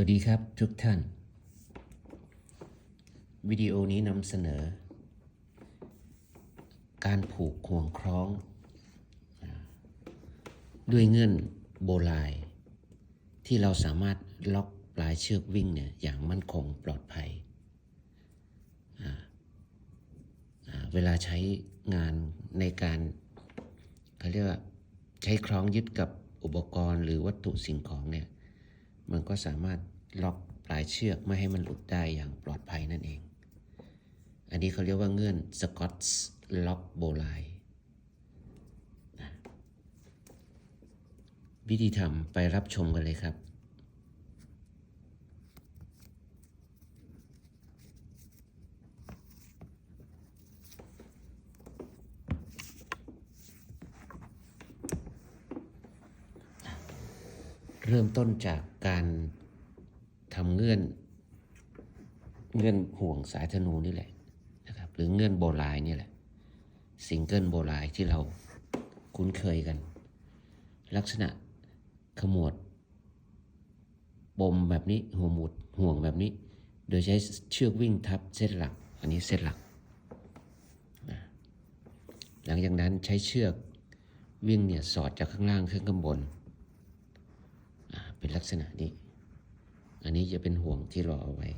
วัสดีครับทุกท่าน วิดีโอนี้นำเสนอ การผูกห่วงคล้อง ด้วยเงื่อนโบราย ที่เราสามารถล็อกปลายเชือกวิ่งเนี่ยอย่างมั่นคงปลอดภัย เวลาใช้งานในการเขาเรียกว่าใช้คล้องยึดกับอุปกรณ์หรือวัตถุสิ่งของเนี่ย มันก็สามารถล็อกปลายเชือกไม่ให้มันหลุดได้อย่างปลอดภัยนั่นเอง อันนี้เขาเรียกว่าเงื่อนสกอตส์ล็อกโบไลวิธีทำไปรับชมกันเลยครับ เริ่มต้นจากการทำเงื่อนเงื่อนห่วงสายธนูนี่แหละนะครับหรือเงื่อนโบรายนี่แหละซิงเกิลโบรายที่เราคุ้นเคยกัน ลักษณะขมวดปมแบบนี้หัวหมุดห่วงแบบนี้ โดยใช้เชือกวิ่งทับเส้นหลัก อันนี้เส้นหลักนะหลังจากนั้นใช้เชือกวิ่งเนี่ยสอดจากข้างล่างขึ้นข้างบน เป็นลักษณะนี้ อันนี้จะเป็นห่วงที่เราเอาไว้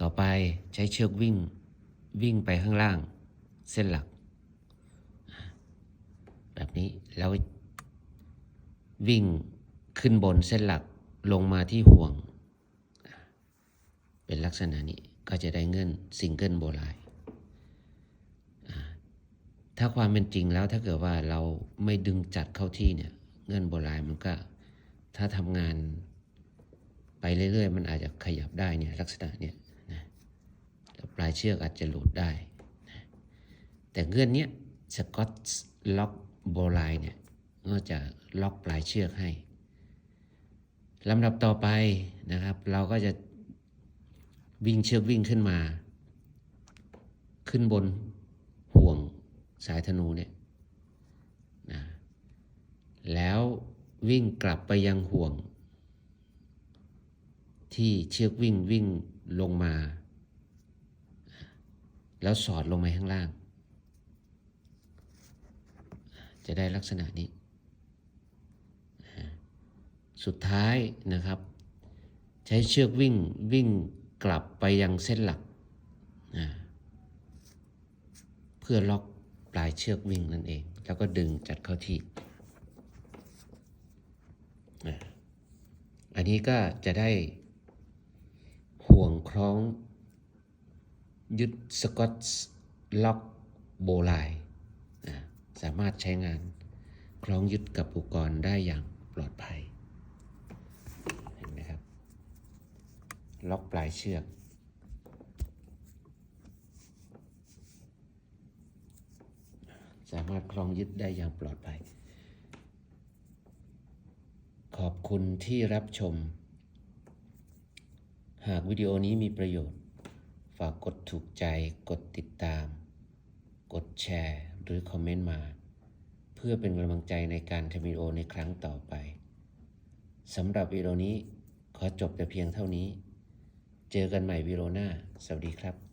ต่อไปใช้เชือกวิ่งวิ่งไปข้างล่างเส้นหลัก แบบนี้แล้ววิ่งขึ้นบนเส้นหลักลงมาที่ห่วง เป็นลักษณะนี้ก็จะได้เงื่อนซิงเกิลโบรายถ้าความเป็นจริงแล้วถ้าเกิดว่าเราไม่ดึงจัดเข้าที่เนี่ย เงื่อนโบราณมันก็ ถ้าทำงานไปเรื่อยๆ มันอาจจะขยับได้เนี่ยลักษณะเนี่ยนะแล้วปลายเชือกอาจจะหลุดได้นะแต่เงื่อนเนี้ยสกอตล็อกโบราณเนี่ยก็จะล็อกปลายเชือกให้ลำดับต่อไปนะครับ เราก็จะวิ่งเชือกวิ่งขึ้นมา ขึ้นบนห่วงสายธนูเนี่ยนะแล้ว วิ่งกลับไปยังห่วง ที่เชือกวิ่งวิ่งลงมา แล้วสอดลงมาข้างล่าง จะได้ลักษณะนี้ สุดท้ายนะครับ ใช้เชือกวิ่งวิ่งกลับไปยังเส้นหลัก เพื่อล็อกปลายเชือกวิ่งนั่นเอง แล้วก็ดึงจัดเข้าที่ อันนี้ก็จะได้ห่วงคล้อง ยึดสกอตล็อกโบลนะสามารถใช้งานคล้องยึดกับอุปกรณ์ได้อย่างปลอดภัยเห็นไหมครับ ล็อกปลายเชือกสามารถคล้องยึดได้อย่างปลอดภัย ขอบคุณที่รับชม หากวิดีโอนี้มีประโยชน์ ฝากกดถูกใจ กดติดตาม กดแชร์ หรือคอมเมนต์มา เพื่อเป็นกำลังใจในการทำวิดีโอในครั้งต่อไปสำหรับวิดีโอนี้ขอจบแต่เพียงเท่านี้ เจอกันใหม่วิดีโอหน้า สวัสดีครับ